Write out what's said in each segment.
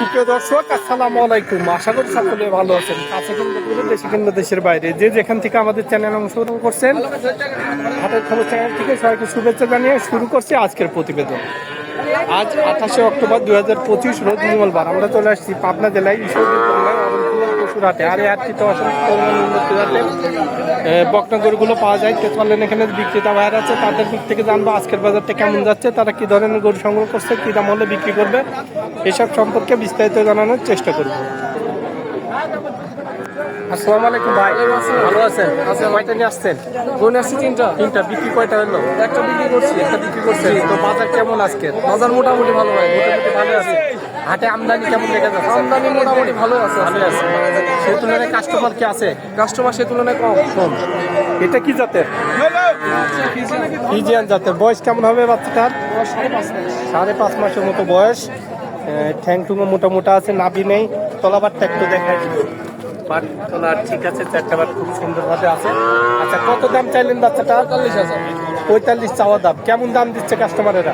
সুপ্রিয় দর্শক, আসসালামু আলাইকুম। আশা করি সকলে ভালো আছেন। কাছে কিন্তু দেশে কিন্তু দেশের বাইরে। যে যেখান থেকে আমাদের চ্যানেল অংশগ্রহণ করছেন হাতের খবর চ্যানেল থেকে সবাইকে শুভেচ্ছা জানিয়ে শুরু করছি আজকের প্রতিবেদন। আজ আঠাশে অক্টোবর দু হাজার পঁচিশ রোজ মঙ্গলবার। আমরা চলে আসছি পাবনা জেলায় ঈশ্বরদী হাটে আর এই হাটটিতে অসংখ্য পরিমাণ উন্নত পাওয়া যায়। তেতপালেন এখানে বিক্রেতা ভাইয়ার আছে তাদের দিক থেকে জানব আজকের বাজারটা কেমন যাচ্ছে তারা কি ধরনের গরু সংগ্রহ করছে কি দাম হলে বিক্রি করবে এসব সম্পর্কে বিস্তারিত জানানোর চেষ্টা করব। আসসালামু আলাইকুম ভাই। ভালো আছেন? আচ্ছা কয়টা নিয়ে আসছেন? কোন আসছে তিনটা। তিনটা। বিক্রি কয়টা হলো? একটা বিক্রি করছি একটা বিক্রি করছেন তো বাজার কেমন আজকে বাজার মোটামুটি ভালো ভাই মোটামুটি ভালো আছে। হাটে আমদানি কেমন দেখা যাচ্ছে? আমদানি মোটামুটি ভালো আছে ভালো আছে। সেই তুলনায় কাস্টমার কি আছে? কাস্টমার সে তুলনায় কম। কম। এটা কি জাতের? ফিজিয়ান জাতের। বয়স কেমন হবে বাচ্চাটার? সাড়ে পাঁচ মাসের মতো বয়স। ঠ্যাং টুঙো মোটা মোটা আছে নাভি নেই। তলাবারটা একটু দেখা বাট ঠিক আছে চারটা বার খুব সুন্দরভাবে আছে। আচ্ছা কত দাম চাইলেন বাচ্চাটা হাজার। পঁয়তাল্লিশ চাওয়া দাম। কেমন দাম দিচ্ছে কাস্টমারেরা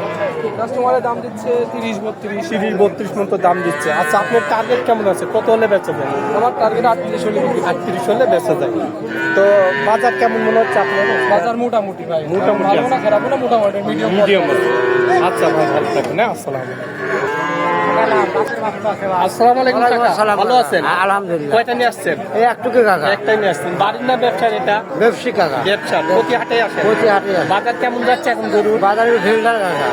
কাস্টমারের দাম দিচ্ছে তিরিশ বত্রিশ? তিরিশ বত্রিশ মতো দাম দিচ্ছে। আচ্ছা আপনার টার্গেট কেমন আছে? কত হলে বেচা যায়? আমার টার্গেট আটত্রিশ হলে আটত্রিশ হলে বেচা যায়। তো বাজার কেমন মনে হচ্ছে আপনার? বাজার মোটামুটি ভাই। মোটামুটি ভালো না খারাপ না মোটামুটি মিডিয়াম মিডিয়াম আচ্ছা ভাই ভালো থাকবেন হ্যাঁ? আসসালাম আসসালামু আলাইকুম কাকা। ভালো আছেন? আলহামদুলিল্লাহ। কয়টা নিয়ে আসছেন? এই একটুকে কাকা। একটাই নিয়ে আসছেন। বাড়ির না ব্যবসার এটা? ব্যবসী কাকা। ব্যবসা। প্রতি হাটে আসেন? প্রতি হাটে বাজার কেমন যাচ্ছে এখন গরু বাজারে ঢিলদার কাকা।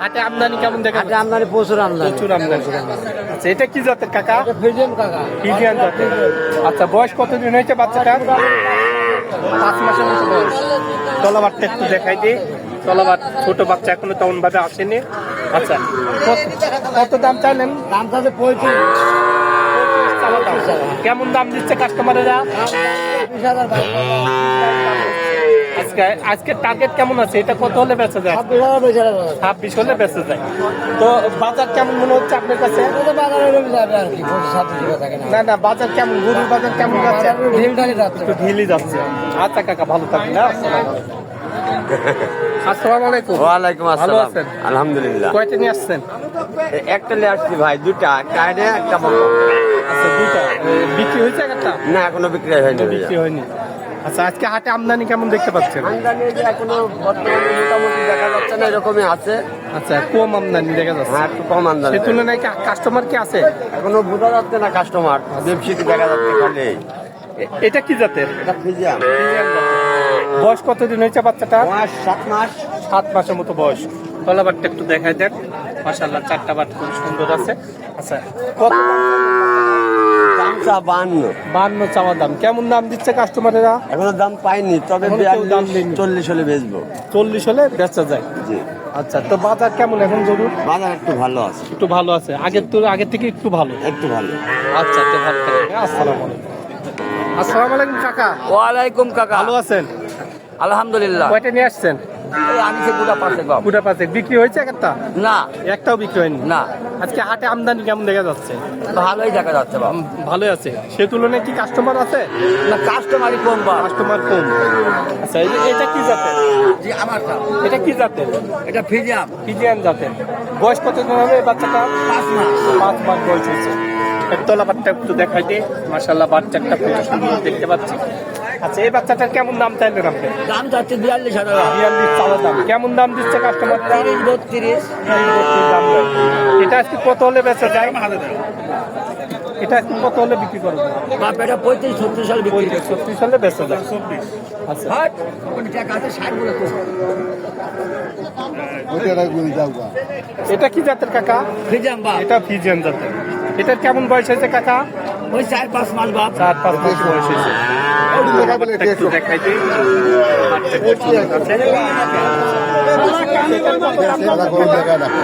হাটে আমদানি কেমন দেখা হাটে আমদানি প্রচুর আমদানি। প্রচুর আমদানি। আচ্ছা এটা কি জাতের কাকা? এটা কাকা। ফিজিয়ান জাতের। আচ্ছা বয়স কতদিন হয়েছে বাচ্চাটার? পাঁচ মাসের মতো বয়স। তলাবারটা একটু দেখাই দিই। তলাবার ছোট বাচ্চা এখনও তেমন ভাবে আসেনি। আচ্ছা কত- দাম চাইলেন? দাম তাতে পঁয়ত্রিশ। কেমন দাম দিচ্ছে কাস্টমারেরা আজকে আজকে টার্গেট কেমন আছে? এটা কত হলে বেচা যায় ছাব্বিশ হলে বেচা যায়। তো বাজার কেমন মনে হচ্ছে আপনার কাছে? না। না বাজার কেমন? গরুর বাজার কেমন যাচ্ছে? ঢিলি যাচ্ছে। আচ্ছা কাকা ভালো থাকবেন হ্যাঁ? আসসালামু আলাইকুম। ওয়ালাইকুম আসসালাম। আলহামদুলিল্লাহ। কয়টা নিয়ে আসছেন? একটা নিয়ে আসছি ভাই দুটা একটা আচ্ছা বিক্রি হয়েছে একটা? না এখনও বিক্রি হয়নি বিক্রি হয়নি। আচ্ছা আজকে হাটে আমদানি কেমন দেখতে পাচ্ছেন? আমদানি যে এখনও বর্তমানে মোটামুটি দেখা যাচ্ছে না এরকমই আছে। আচ্ছা কম আমদানি দেখা যাচ্ছে। হ্যাঁ একটু কম আমদানি সে তুলনায় কাস্টমার কি আছে? এখনও বোঝা যাচ্ছে না কাস্টমার ব্যবসায়ী দেখা যাচ্ছে খালি এটা কি জাতের? এটা ফিজিয়াম বয়স কতদিন হয়েছে বাচ্চাটা মাস সাত মাস। সাত মাসের মতো বয়স। তলাবারটা একটু দেখাই দেন। মাসাল্লাহ চারটা বাট খুব সুন্দর আছে। আচ্ছা কত দামটা বান্ন। বান্ন চাওয়া দাম। কেমন দাম দিচ্ছে কাস্টমারেরা এখনও দাম পাইনি তবে দাম চল্লিশ হলে বেচবো। চল্লিশ হলে বেচা যায়। জি। আচ্ছা তো বাজার কেমন এখন জরুর? বাজার একটু ভালো আছে। একটু ভালো আছে। আগের তো আগের থেকে একটু ভালো। একটু ভালো। আচ্ছা তো ভালো থাকবেন আসসালামু আলাইকুম। আসসালামু আলাইকুম কাকা। ওয়ালাইকুম কাকা। ভালো আছেন? আলহামদুলিল্লাহ। কয়টা নিয়ে আসছেন? বিক্রি হয়েছে একটা? না। একটাও বিক্রি হয়নি? না। আজকে হাটে আমদানি কেমন দেখা যাচ্ছে? ভালোই দেখা যাচ্ছে ভালোই আছে। সে তুলনায় কি কাস্টমার আছে? না কাস্টমারই কম বাপ কাস্টমার কম। আচ্ছা এটা কি জাতের? জি এটা কি জাতের? এটা ফিজিয়াম। জাতের। বয়স কত হবে এই বাচ্চাটা? পাঁচ মাস। পাঁচ মাস বয়স হয়েছে। একতলা বাচ্চা একটু দেখাই দিই মাসাল্লাহ বাচ্চাটা খুব সুন্দর দেখতে পাচ্ছি। আচ্ছা এই বাচ্চাটার কেমন দাম চাইলেন আপনি? দাম যাচ্ছে বিয়াল্লিশ হাজার বিয়াল্লিশ চাওয়া দাম। কেমন দাম দিচ্ছে কাস্টমার তিরিশ বত্রিশ। দাম এটা আজকে কত হলে বেচা যায়? এটা আজকে কত হলে বিক্রি করব বাপ এটা পঁয়ত্রিশ ছত্রিশ সাল বিক্রি পঁয়ত্রিশ ছত্রিশ হলে বেচা যায়। আচ্ছা। এটা কি জাতের কাকা? ফিজিয়াম এটা ফিজিয়ান জাতের। এটার কেমন বয়স হয়েছে কাকা? ওই চার পাঁচ মাস বাপ চার পাঁচ মাস বয়স হয়েছে। একটু দেখাই দিই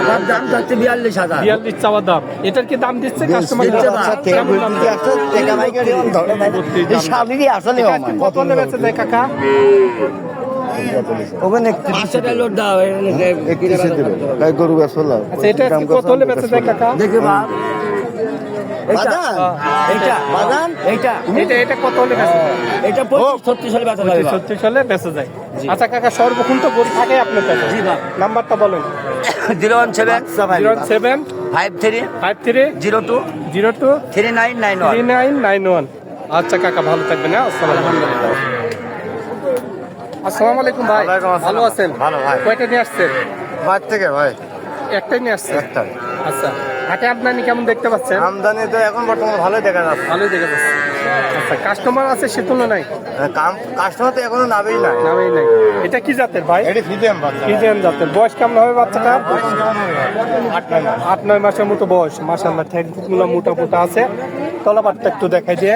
বাপ দাম যাচ্ছে বিয়াল্লিশ হাজার দাম এটার কি দাম দিচ্ছে কাস্টমার দিচ্ছে কত যায় কাকা? পাঁচশো গরু আচ্ছা এটা কত হলে বেচা যায় কাকা? দেখে বাপ এইটা এইটা বাদাম? এটা এটা কত হলে বেচা যায়? এটা ছত্রিশ সালে বেচা যাবে ছত্রিশ হলে বেচা যায়। আচ্ছা কাকা সর্বক্ষণ তো গরু থাকে আপনার কাছে নাম্বারটা বলেন। Zero one seven zero seven five three five three zero two zero two three nine nine three nine nine one. আচ্ছা কাকা ভালো থাকবেন হ্যাঁ? আসসালামু আলাইকুম। আসসালামু আলাইকুম ভাই। ভালো আছেন? ভালো ভাই। কয়টা নিয়ে আসছেন? বাদ থেকে ভাই। একটাই নিয়ে আসছেন? একটাই। আচ্ছা। হাটে আপনার কেমন দেখতে পাচ্ছেন? আমদানি তো এখন বর্তমানে ভালোই দেখা যাচ্ছে। ভালোই দেখে যাচ্ছে। আচ্ছা কাস্টমার আছে সে তুলনায়? কাম কাস্টমার তো এখনও নামেই নাই। নামেই নাই। এটা কি জাতের ভাই? এটি ফিজিয়াম বাচ্চা। ফিজিয়ান জাতের। বয়স কেমন হবে বাচ্চাটা? আট নয় মাসের মতো বয়স। মাসাল্লাহ ঠ্যাংগুলো মোটা মোটা আছে। তলাবারটা একটু দেখাই দিয়ে।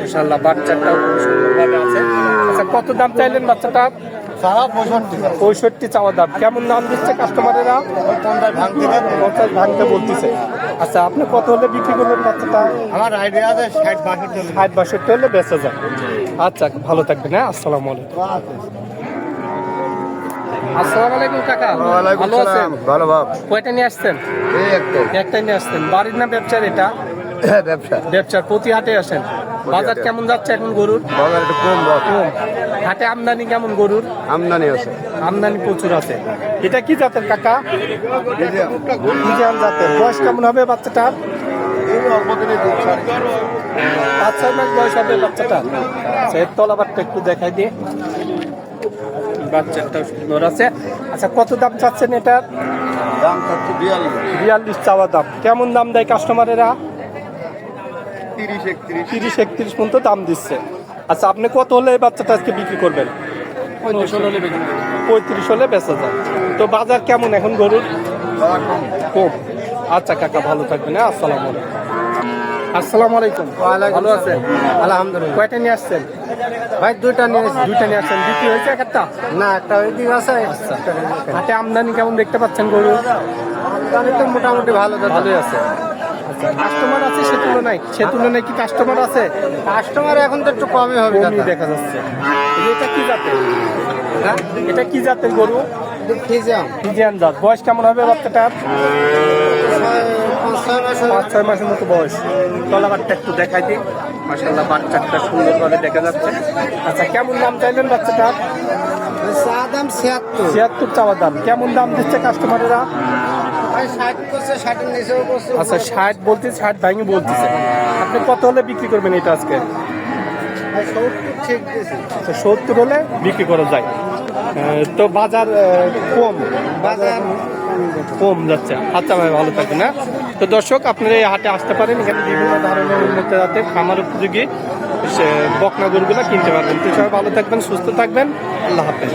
মাসাল্লাহ বাচ্চাটাও খুব সুন্দরভাবে আছে। আচ্ছা কত দাম চাইলেন বাচ্চাটা? পঁয়ষট্টি। চাওয়া দাম। কেমন দাম দিচ্ছে কাস্টমারেরা পঞ্চাশ ভাঙতে পঞ্চাশ ভাঙতে বলতেছে। আচ্ছা আপনি কত হলে বিক্রি করবেন বাচ্চাটা? আমার আইডিয়া আছে ষাট বাষট্টি ষাট বাষট্টি হলে বেঁচে যায়। আচ্ছা ভালো থাকবেন হ্যাঁ? আসসালামু আলাইকুম। আসসালামু আলাইকুম কাকা। ভালো আছেন? ভালো ভাব। কয়টা নিয়ে আসছেন? একটাই একটাই নিয়ে আসছেন। বাড়ির না ব্যবসার এটা? ব্যবসা। ব্যবসার। প্রতি হাটে আসেন। বাজার কেমন যাচ্ছে এখন গরুর? বাজার একটু কম কম। হাটে আমদানি কেমন গরুর? আমদানি আছে। আমদানি প্রচুর আছে। এটা কি জাতের কাকা? জাতের। বয়স কেমন হবে বাচ্চাটার? পাঁচ ছয় মাস বয়স হবে বাচ্চাটা আচ্ছা এর তলাবারটা একটু দেখাই দিয়ে বাচ্চাটা সুন্দর আছে। আচ্ছা কত দাম চাচ্ছেন এটার? দাম বিয়াল্লিশ। চাওয়া দাম। কেমন দাম দেয় কাস্টমারেরা তিরিশ একত্রিশ। তিরিশ একত্রিশ পর্যন্ত দাম দিচ্ছে। আচ্ছা আপনি কত হলে এই বাচ্চাটা আজকে বিক্রি করবেন? পঁয়ত্রিশ হলে বেচা যায়। তো বাজার কেমন এখন গরুর? কম। আচ্ছা কাকা ভালো থাকবেন হ্যাঁ আসসালামু আলাইকুম। আসসালামু আলাইকুম। ভালো আছেন? আলহামদুলিল্লাহ। কয়টা নিয়ে আসছেন? ভাই দুইটা নিয়ে। দুইটা নিয়ে আসছেন। বিক্রি হয়েছে একটা? না একটা ওই দিক আছে। হাটে আমদানি কেমন দেখতে পাচ্ছেন গরু? আমদানি তো মোটামুটি ভালো। ভালোই আছে। আচ্ছা কাস্টমার আছে সে তুলনায় সে তুলনায় কি কাস্টমার আছে? কাস্টমার এখন তো একটু কমই হবে দেখা যাচ্ছে। এটা কি জাতের? হ্যাঁ? এটা কি জাতের গরু? ফিজিয়াম ফিজিয়ান। জাত। বয়স কেমন হবে বাচ্চাটার? পাঁচ ছয় মাসের মতো বয়স। তলাবারটা একটু দেখাই দিই। মাসাল্লাহ বাচ্চাটা সুন্দরভাবে দেখা যাচ্ছে। আচ্ছা কেমন দাম চাইলেন বাচ্চাটার? দাম ছিয়াত্তর। ছিয়াত্তর চাওয়ার দাম। কেমন দাম দিচ্ছে কাস্টমারেরা আচ্ছা ষাট বলতে ষাট ভাঙে বলতেছে। আপনি কত হলে বিক্রি করবেন এটা আজকে? আচ্ছা সত্তর হলে বিক্রি করা যায়। তো বাজার কম। বাজার কম যাচ্ছে। আচ্ছা ভাই ভালো থাকবেন হ্যাঁ? তো দর্শক আপনারা এই হাটে আসতে পারেন। এখানে বিভিন্ন ধরনের উন্নত জাতের খামার উপযোগী সে বকনা কিনতে পারবেন। তো সবাই ভালো থাকবেন সুস্থ থাকবেন। আল্লাহ হাফেজ।